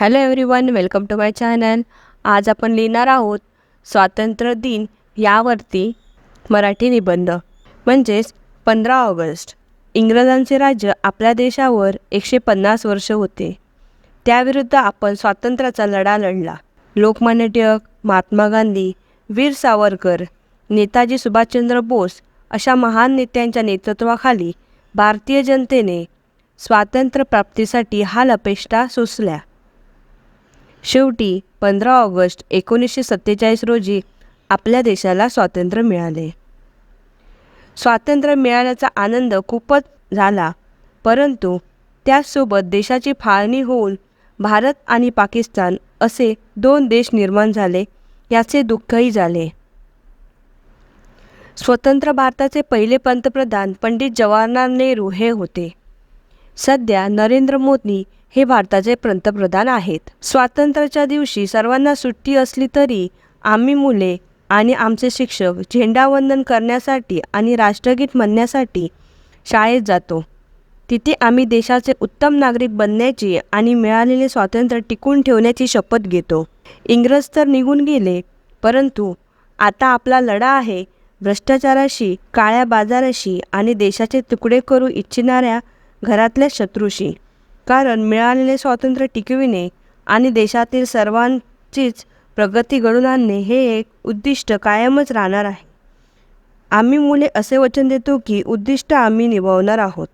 Hello everyone welcome to my channel आज आपण लिहिणार आहोत स्वातंत्र्य दिन यावरती मराठी निबंध म्हणजेच पंधरा ऑगस्ट. इंग्रजांचे राज्य आपल्या देशावर एकशे पन्नास वर्ष होते. त्याविरुद्ध आपण स्वातंत्र्याचा लढा लढला. लोकमान्य टिळक महात्मा गांधी वीर सावरकर नेताजी सुभाषचंद्र बोस अशा महान नेत्यांच्या नेतृत्वाखाली भारतीय जनतेने स्वातंत्र्य प्राप्तीसाठी हाल अपेष्टा सोसल्या. शेवटी पंधरा ऑगस्ट एकोणीसशे सत्तेचाळीस रोजी आपल्या देशाला स्वातंत्र्य मिळाले. स्वातंत्र्य मिळाल्याचा आनंद खूपच झाला परंतु त्याचसोबत देशाची फाळणी होऊन भारत आणि पाकिस्तान असे दोन देश निर्माण झाले याचे दुःखही झाले. स्वतंत्र भारताचे पहिले पंतप्रधान पंडित जवाहरलाल नेहरू हे होते. सध्या नरेंद्र मोदी हे भारताचे पंतप्रधान आहेत. स्वातंत्र्याच्या दिवशी सर्वांना सुट्टी असली तरी आम्ही मुले आणि आमचे शिक्षक झेंडावंदन करण्यासाठी आणि राष्ट्रगीत म्हणण्यासाठी शाळेत जातो. तिथे आम्ही देशाचे उत्तम नागरिक बनण्याची आणि मिळालेले स्वातंत्र्य टिकून ठेवण्याची शपथ घेतो. इंग्रज तर निघून गेले परंतु आता आपला लढा आहे. भ्रष्टाचाराशी काळ्या बाजाराशी आणि देशाचे तुकडे करू इच्छिणाऱ्या घरातल्या शत्रूशी. कारण मिळालेले स्वातंत्र्य टिकविणे आणि देशातील सर्वांचीच प्रगती घडून आणणे हे एक उद्दिष्ट कायमच राहणार आहे. आम्ही मुले असे वचन देतो की उद्दिष्ट आम्ही निभावणार आहोत.